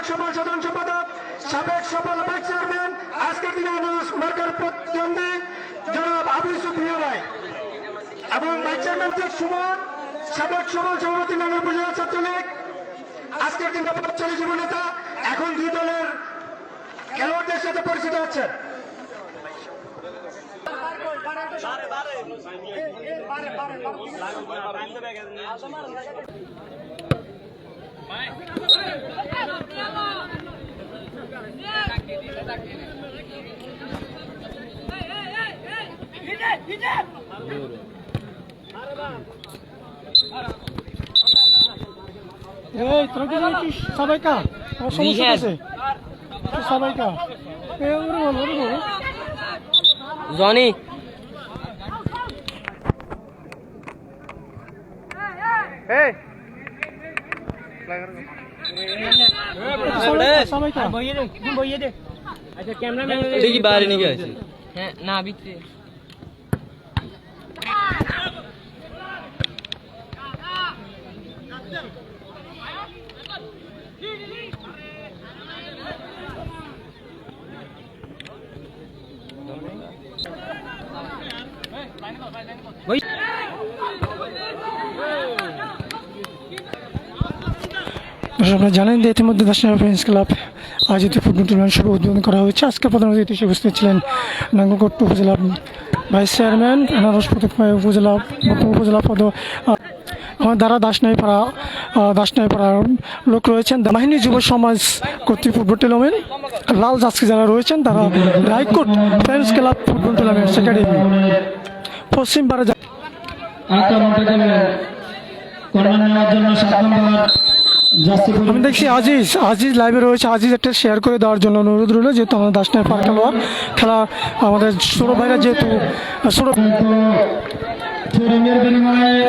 সাবেক সফল সাধারণ সম্পাদক, সাবেক সফল ভাইস চেয়ারম্যান, আজকের দিনে মার্কার প্রতিদ্বন্দ্বী জনাব আবু মিয়া ভাই। এবং ভাইস চেয়ারম্যান সুমন, সাবেক সফল সভাপতি নানা উপজেলা ছাত্রলীগ, আজকের দিন চলে জীবন নেতা এখন দুই দলের খেলোয়াড়দের সাথে পরিচিত হচ্ছেন এই তোরা কি সবাইকা আমার সমস্যা। আছে সবাইকা এ ওরে বল ওরে বল। জনি। সবাইকা তুই কি বাইরে নিয়ে গেছিস হ্যাঁ না ভিতরে। আপনারা জানেন যে ইতিমধ্যে ন্যাশনাল ফ্রেন্ডস ক্লাব আয়োজিত ফুটবল টুর্নামেন্ট শুভ উদ্বোধন করা হয়েছে। আজকে প্রধান অতিথি হিসেবে উপস্থিত ছিলেন নাঙ্গলকোট উপজেলা ভাইস চেয়ারম্যান, আনারস উপজেলা উপজেলা পদ আমার দ্বারা দাসনাইপাড়া দাসনাইপাড়ার লোক রয়েছেন। বাহিনী যুব সমাজ কর্তৃক ফুটবল টুর্নামেন্ট লাল জাসকি যারা রয়েছেন, তারা Raikot friends club football tournament academy পশ্চিম পরে আমি দেখছি আজিজ আজিজ লাইভে রয়েছে। আজিজ একটা শেয়ার করে দেওয়ার জন্য অনুরোধ রইল যেহেতু আমাদের পার খেলোয়াড় খেলা আমাদের ছোটো ভাইরা যেহেতু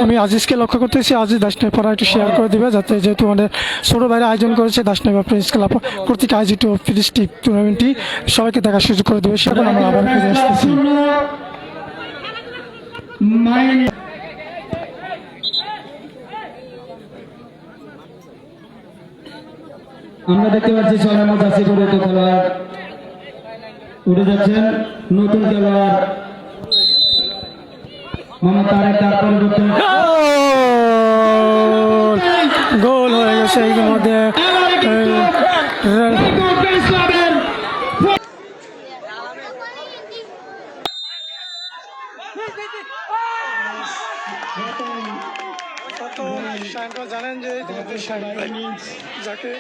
আমি আজিজকে লক্ষ্য করতেছি আজিজ দাসনায় পাড়া একটু শেয়ার করে দেবে যাতে যেহেতু আমাদের ছোটো ভাইরা আয়োজন করেছে দাসনায় বা প্রেস ক্লাব কর্তৃক আয়োজিত ফিলিস্টিক টুর্নামেন্টটি সবাইকে দেখার সুযোগ করে দেবে। সেটা আমরা আবার ফিরে আসতেছি। আমরা দেখতে পাচ্ছি ছয় নম্বর জার্সি পরে তো খেলোয়াড়। উঠে যাচ্ছেন নতুন খেলোয়াড়। মোহাম্মদ তারেক তার পরিবর্তন গোল! গোল হয়ে গেছে এই মধ্যে জানেন যে যাকে